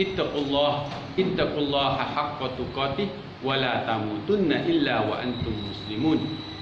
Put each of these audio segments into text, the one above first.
اتقوا الله اتقوا الله حق تقاته ولا تموتن إلا وأنتم مسلمون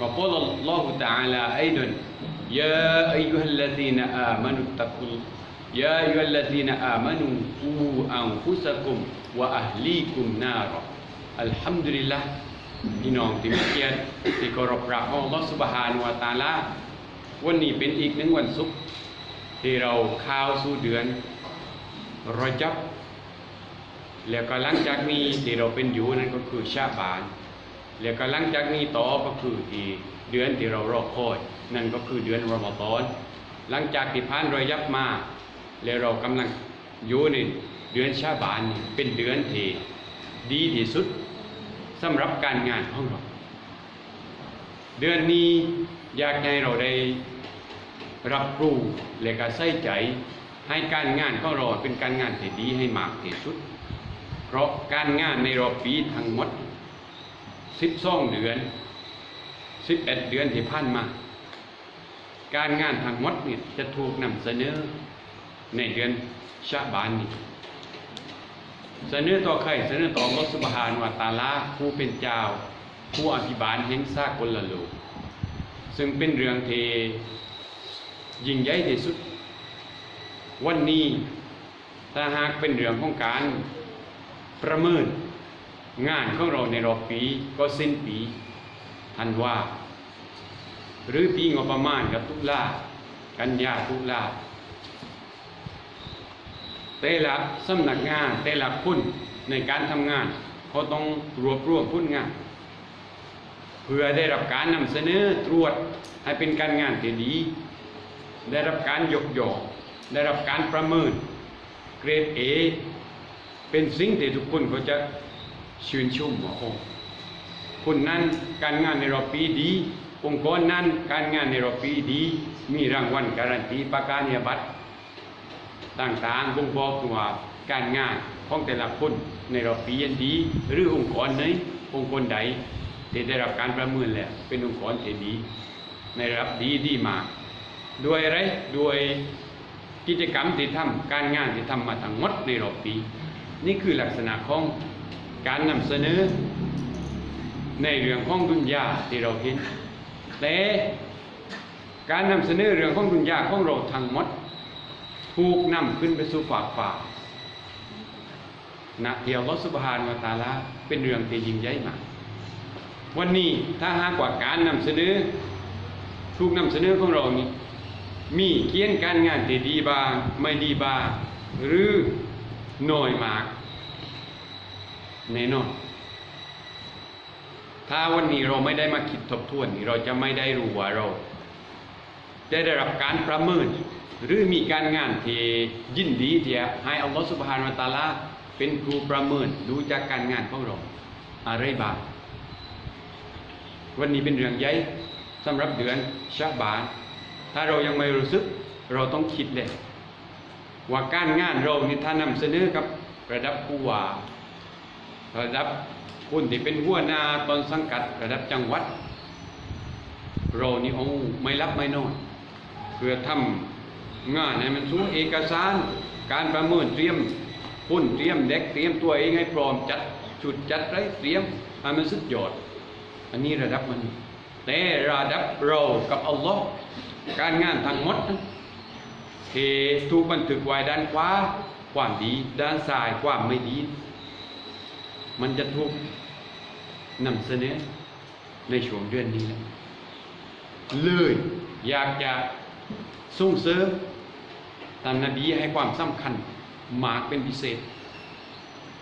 وقال الله تعالى أيضا يا أيها الذين آمنوا اتقوا يا أيها الذين آمنوا قوا أنفسكم وأهليكم نارا الحمد لله พี่น้องที่มีเกียรติที่เคารพรักของอัลลอฮฺสุบฮานุวะตะอาลา วันนี้เป็นอีกหนึ่งวันศุกร์ที่เราเข้าสู่เดือนรอจับ แล้วก็หลังจากนี้ที่เราเป็นอยู่นั่นก็คือชาบาน แล้วก็หลังจากนี้ต่อก็คือที่เดือนที่เรารอคอย นั่นก็คือเดือนรอมฎอนหลังจากที่ผ่านรอยยับมาแล้วเรากำลังอยู่ในเดือนชาบานเป็นเดือนที่ดีที่สุดสำหรับการงานของเราเดือนนี้อยากให้เราได้รับรู้และก็ใส่ใจให้การงานของเราเป็นการงานที่ดีให้มากที่สุด เพราะการงานในรอบปีทั้งหมด12เดือน11เดือนที่ผ่านมา การงานทั้งหมดเนี่ยจะถูกนำเสนอในเดือนชาบานนี้เสนอต่อใครเสนอต่ออัลลอฮฺสุบฮานวตาลาผู้เป็นเจ้า ผู้อภิบาลแห่งซากลโลกซึ่งเป็นเรื่องที่ยิ่งใหญ่ที่สุด วันนี้ถ้าหากเป็นเรื่องของการ ประเมินงานของเราในรอบปีก็สิ้นปีทันว่า หรือปีงบประมาณกับตุลากันยาตุลาแต่ละสำนักงานแต่ละคนในการทำงาน เขาต้องรวบรวมพุ่นงาน เพื่อได้รับการนำเสนอตรวจให้เป็นการงานที่ดี ได้รับการยกย่องได้รับการประเมินเกรด A เป็นสิ่งที่ทุกคนเขาจะชื่นชมว่าโอ้คนนั้นการงานในรอบปีดี องค์กรนั้นการงานในรอบปีดี มีรางวัลการันตีประกาศนียบัตรต่างๆบ่งบอกว่าการงานของแต่ละคนในรอบปียันดี หรือองค์กรไหนองค์กรใดที่ได้รับการประเมินแล้วเป็นองค์กรที่ดี ในระดับดีดีมากด้วยอะไรด้วยกิจกรรมที่ทำการงานที่ทำมาทั้งหมดในรอบปี นี่คือลักษณะของการนำเสนอ ในเรื่องของดุนยาที่เราเห็นแต่การนำเสนอเรื่องของดุนยาของเราทั้งหมด ถูกนำขึ้นไปสู่ฝากฝานะเดียวลอสุบฮานวะตาลาเป็นเรื่องที่ยิ่งใหญ่มากวันนี้ถ้าหากว่าการนำเสนอถูกนำเสนอของเรานี่มีเขียนการงานที่ดีบ้างไม่ดีบ้างหรือ น้อยมากแน่นอนถ้าวันนี้เราไม่ได้มาคิดทบทวนนี่เราจะไม่ได้รู้ว่าเรา ได้ได้รับการประเมิน หรือมีการงานที่ยินดีที่จะให้อัลลอฮฺสุบฮานวะตาลาเป็นครูประเมินดูจากการงานของเราอะไรบ้างวันนี้เป็นเรื่องใหญ่สำหรับเดือนชาบาน ถ้าเรายังไม่รู้สึก เราต้องคิดเลย ว่าการงานเรานี่ถ้านำเสนอกับระดับผู้ว่าระดับคนที่เป็นหัวหน้าตอนสังกัดระดับจังหวัด เรานี่โอ้ไม่รับไม่นอนเพื่อทำงานให้มันสูงเอกสาร การประเมินเตรียมหุ้นเตรียมเด็กเตรียมตัวเองให้พร้อมจัดชุดจัดไรเตรียมให้มันสุดยอด อันนี้ระดับมัน แต่ระดับเรากับอัลลอฮ์การงานทั้งหมด ที่ถูกบันทึกไว้ด้านขวาความดี ด้านซ้ายความไม่ดี มันจะถูกนำเสนอในช่วงเดือนนี้ เลยอยากจะส่งเสริมตามนบีให้ความสำคัญมากเป็นพิเศษ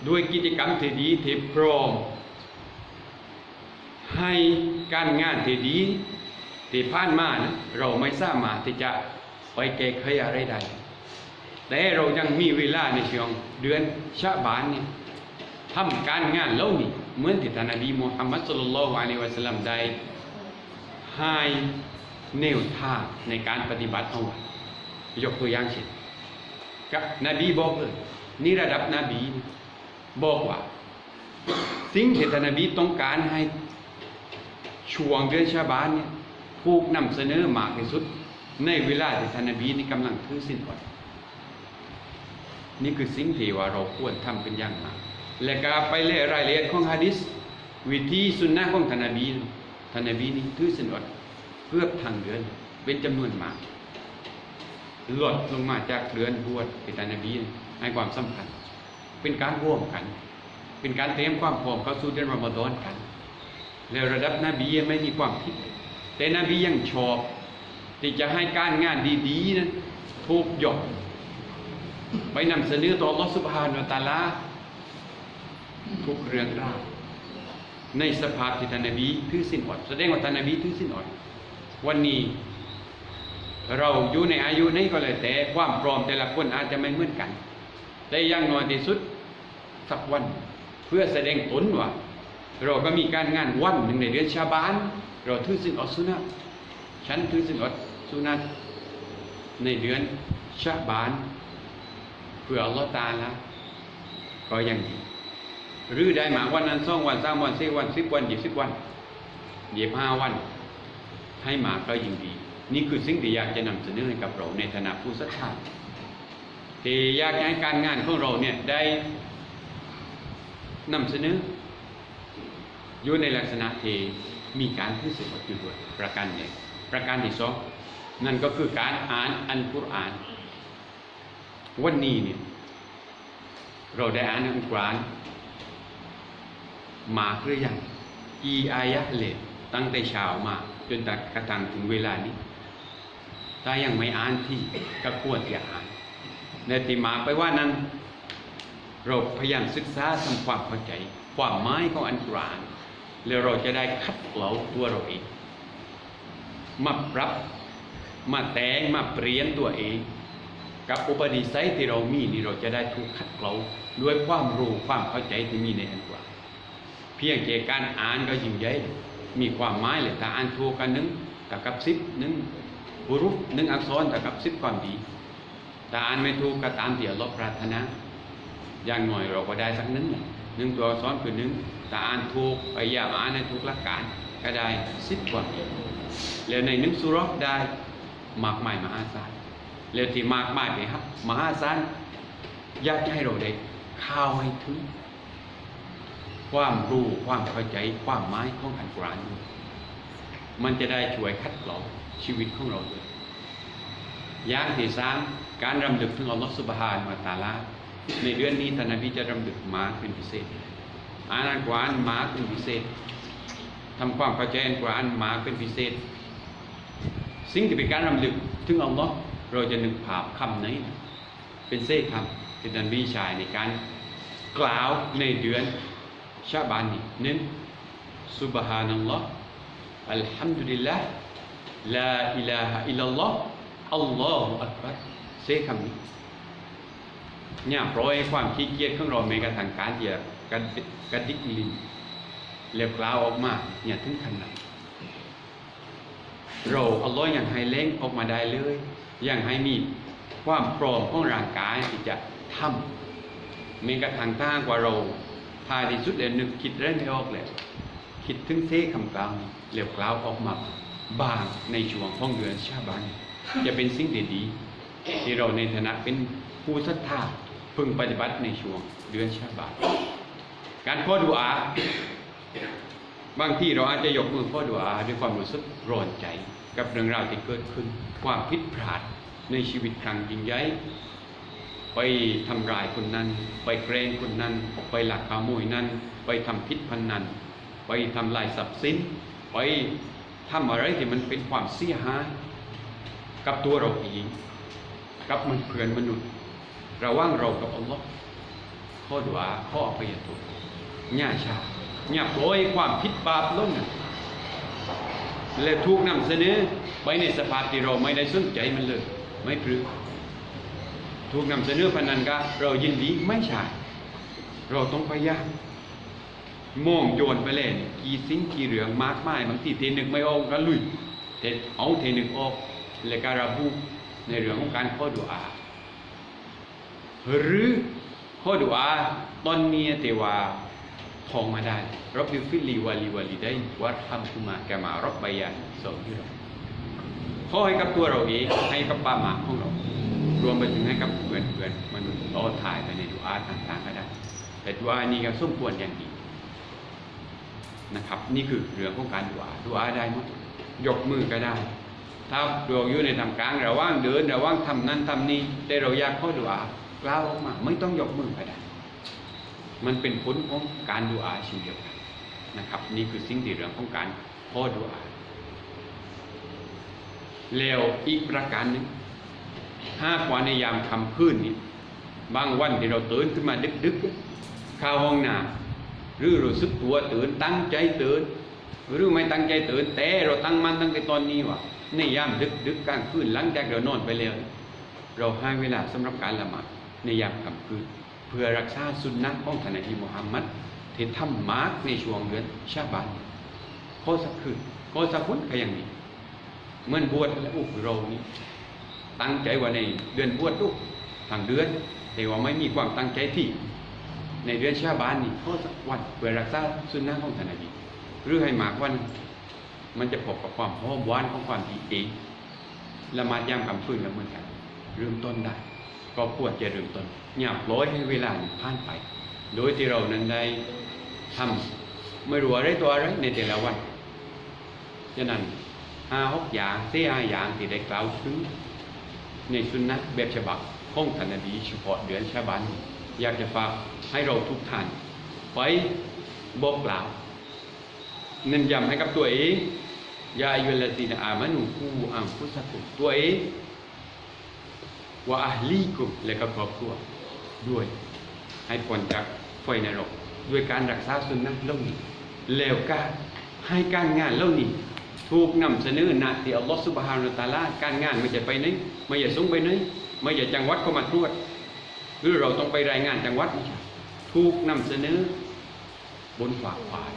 ด้วยกิจกรรมเทดีเทพร้อม ให้การงานเทดีเที่ผ่านมานะเราไม่สามารถที่จะ ไปแก้ไขอะไรได้แต่เรายังมีเวลาในช่วงเดือนชะบานเนี่ยทำการงานเล่านี้เหมือนที่ท่านนบีมุฮัมมัดสุลลัลลอฮุอะลัยฮิวะสัลลัมได้ให้แนวทางในการปฏิบัติเอาไว้ยกตัวอย่างเช่นกับนบีบอกเลยนี่ระดับนบีบอกว่า สิ่งที่ท่านนบีต้องการให้ช่วงเดือนชาบานเนี่ยถูกนำเสนอมากที่สุด ในเวลาที่ท่านนบีนี่กำลังถือสินอดนี่คือสิ่งที่ว่าเราควรทำเป็นอย่างมากและก็ไปเล่รายละเอียดของฮะดิษวิธีสุนนะของท่านนบีท่านนบีนี่ถือสินอดเกือทั้งเดือนเป็นจำนวนมากลดลงมาจากเดือนบวชที่ท่านนบีให้ความสำคัญ เป็นการร่วมกัน เป็นการเตรียมความพร้อมเข้าสู่เดือนรอมฎอนกันแล้วระดับนบีไม่มีความผิด แต่นบียังชอบ ที่จะให้การงานดีๆนั้นถูกยกไปนำเสนอต่อ Allah Subhanahu Wa Taala ทุกเรื่องราวในสภาพที่ท่านนบีถือสินอดแสดงว่าท่านนบีถือสินอดวันนี้ เราอยู่ในอายุนี้ก็เลยแต่ความพร้อมแต่ละคนอาจจะไม่เหมือนกัน แต่ยังน้อยที่สุดสักวัน เพื่อแสดงตนว่าเราก็มีการงานวันหนึ่งในเดือนชาบาน เราถือสินอดสุนัตฉันถือสินอด สุนัตในเดือนชาบานเพื่ออัลลอฮ์ตาละก็ยังดีหรือได้หมาวันนั้นสองวันสามวันสี่วันสิบวันยี่สิบวันยี่สิบห้าวัน ให้หมาก็ยิ่งดี นี่คือสิ่งที่อยากจะนำเสนอให้กับเราในฐานะผู้ศรัทธาที่อยากให้การงานของเราเนี่ยได้นำเสนออยู่ในลักษณะที่มีการที่สืบอยู่ด้วยประการหนึ่ง ประการที่สองนั่นก็คือการอ่านอันกุรอาน วันนี้เนี่ยเราได้อ่านอัลกุรอานมาหรือยังอีอายะเลยตั้งแต่เช้ามา จนกระทั่งถึงเวลานี้ถ้ายังไม่อ่านที่ก็ควรจะอ่านในที่มาไปว่านั้น เราพยายามศึกษาทำความเข้าใจ ความหมายของอันกุรอานแล้วเราจะได้คัดเกลาตัวเราเอง มาปรับ มาแต่งมาเปลี่ยนตัวเอง กับอุปนิสัยที่เรามีนี่เราจะได้ถูกคัดเกลาด้วยความรู้ความเข้าใจที่มีในอันกุรอาเพียงแค่การอ่านก็ยิ่งใหญ่มีความหมายเลยถ้าอ่านถูกกันหนึ่งเท่ากับสิบหนึ่งบุรุษหนึ่งอักษรเท่ากับสิบความดีถ้าอ่านไม่ถูกก็ตามที่อัลลอฮ์ปรารถนาอย่างหน่อยเราก็ได้สักหนึ่งหนึ่งตัวอักษรคือหนึ่งถ้าอ่านถูกพยายามอ่านให้ถูกหลักการก็ได้สิบความดี แล้วในหนึ่งสุราะห์ได้มากมายมหาศาลแล้วที่มากมายไปครับมหาศาลอยากจะให้เราได้เข้าวให้ถึง ความรู้ความเข้าใจความหมายของอัลกุรอานด้วยมันจะได้ช่วยคัดกรองชีวิตของเราด้วยอย่างที่สามการรำลึกถึงอัลลอฮฺสุบฮานวะตาลาในเดือนนี้ท่านนบีจะรำลึกมาเป็นพิเศษอ่านอัลกุรอานมาเป็นพิเศษ ทำความเข้าใจอัลกุรอานมาเป็นพิเศษ สิ่งที่เป็นการรำลึกถึงอัลลอฮ์เราจะนึกภาพคำไหนเป็นเศษคำที่ท่านนบีใช้ในการกล่าวในเดือนชาบานนี่หนึ่งซุบฮานัลลอฮ์อัลฮัมดุลิลลาห์ลาอิลาฮะอิลลัลลอฮ์อัลลอฮุอักบัรเซคำนี้เนี่ยปล่อยความขี้เกียจของเราแม้กระทั่งการที่จะกระดิกกระดิกลิ้น เล็บกล่าวออกมาเนี่ยถึงขนาดเราอัลลอฮ์ยังให้เล้งออกมาได้เลย อยังให้มีความพร้อมของร่างกายที่จะทำม้กระทั่งถ้ากว่าเราท้ายที่สุดเลยนึกคิดเรื่องไม่ออกเลยคิดถึงเทคำกล่าวนี้เหลวกล่าวออกมาบางในช่วงของเดือนชาบานจะเป็นสิ่งดีๆที่เราในฐานะเป็นผู้ศรัทธาพึงปฏิบัติในช่วงเดือนชาบานการขอดุอา บางที่เราอาจจะยกมือขอดุอาด้วยความรู้สึกร้อนใจ กับเรื่องราวที่เกิดขึ้น ความผิดพลาดในชีวิตครั้งยิ่งใหญ่ไปทำร้ายคนนั้น ไปแกล้งคนนั้น ไปหลักขโมยนั้น ไปทำพิษพันนันไปทำลายทรัพย์สิน ไปทำอะไรที่มันเป็นความเสียหายกับตัวเราเองกับมันเพื่อนมนุษย์ ระว่างเรากับอัลลอฮ์ข้อดุอาข้ออภัยโทษญ่าชา อย่าปล่อยความผิดบาปลงนะและถูกนำเสนอไปในสภาพที่เราไม่ได้สนใจมันเลย ไม่พรึกถูกนำเสนอพนันก็เรายินดีไม่ใช่เราต้องพยายามมองโยนไปเลยนี่กี่สิ้นกี่เหลืองมากมายบางทีเทนึกไม่ออกก็ลุยเทเอาเทนึกออกแล้วก็ระบุในเรื่องของการข้อดุอา หรือข้อดุอาตอนนี้แต่ว่า ทองมาได้รับบิฟิลีวาลีวาลีได้วัดทำคุมาแกมารับใบยานสองที่เราขอให้กับตัวเราเองให้กับป้าหมาของเรา รวมไปถึงให้กับเพื่อนเพื่อนมนุษย์ต่อถ่ายไปในดุอาต่างๆก็ได้ แต่ดุอานี้ก็สมควรอย่างยิ่งนะครับ นี่คือเรื่องของการดุอาดุอาได้หมดยกมือก็ได้ ถ้าเราอยู่ในทำกลางระว่างเดินระว่างทำนั้นทำนี้แต่เราอยากข้อดุอากล่าวออกมา ไม่ต้องยกมือก็ได้ มันเป็นผลของการดูอาเช่นเดียวกันนะครับ นี่คือสิ่งที่เรื่องของการข้อดูอาแล้วอีกประการหนึ่งห้ากว่าในยามคำพื้นนี้บางวันที่เราตื่นขึ้นมาดึกๆข้าวห้องน้ำหรือรู้สึกตัวตื่นตั้งใจตื่นหรือไม่ตั้งใจตื่นแต่เราตั้งมันตั้งแต่ตอนนี้ว่าในยามดึกๆกกลางคืนหลังจากเรานอนไปแล้ว เราให้เวลาสำหรับการละหมาดในยามค่ำคืน เพื่อรักษาสุนนะของท่านนบีมุฮัมมัดที่ทำมาร์กในช่วงเดือนชาบานข้อสักคืนข้อสักพุนก็ยังมีเหมื่อนบวชและอุกเรานี้ตั้งใจว่าในเดือนบวชลูกทางเดือน แต่ว่าไม่มีความตั้งใจที่ในเดือนชาบานนี่ข้อสักวันเพื่อรักษาสุนนะของท่านนบีหรือให้มากวัน มันจะพบกับความหอมหวานของความดีเองละมาดยามคำคืนก็เมือนกัน เริ่มต้นได้ ก็ควรจะเริ่มต้นอย่าปล่อยให้เวลาผ่านไป โดยที่เรานั้นได้ทำไม่รู้อะไรตัวอะไรในแต่ละวันฉะนั้นห้าหกอย่างเสี่ห้าอย่างที่ได้กล่าวถึงในสุนนะแบบฉบับของท่านนบีเฉพาะเดือนชาบันอยากจะฝากให้เราทุกท่านไปบอกกล่าวเน้นย้ำให้กับตัวเองยาอยุลซีนอามานุคูอัมฟุสกุตัวเอง ว่าอาลีกุมและก็ครอบครัวด้วย ให้พ้นจากไฟนรกด้วยการรักษาสุนนะเล่านี้แล้วก็ให้การงานเล่านี้ถูกนำเสนอหนาที่อัลลอฮฺสุบฮานาตาลาการงานไม่จะไปไหนไม่จะส่งไปไหนไม่จะจังหวัดเข้ามาตรวจหรือเราต้องไปรายงานจังหวัดถูกนำเสนอบนฝากฝ่าย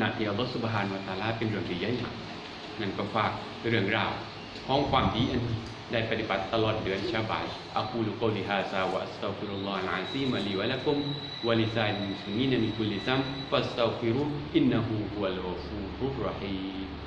นาทีอัลลอฮฺสุบฮานวะตาลาเป็นเรื่องที่ใหญ่มากนั่นก็ฝากเรื่องราวของความดีอันนี้ ได้ปฏิบัติตลอดเดือนชาบานอักูลุกอลิฮาซาวะอัสตัฆฟิรุลลอฮ์อะซีมะลีวะละกุมวะลิซาอิลมุสลิมีนมินคุลิซัมฟัสตัฆฟิรุอินนะฮูฮุวัลฆอฟูรุรเราะฮีม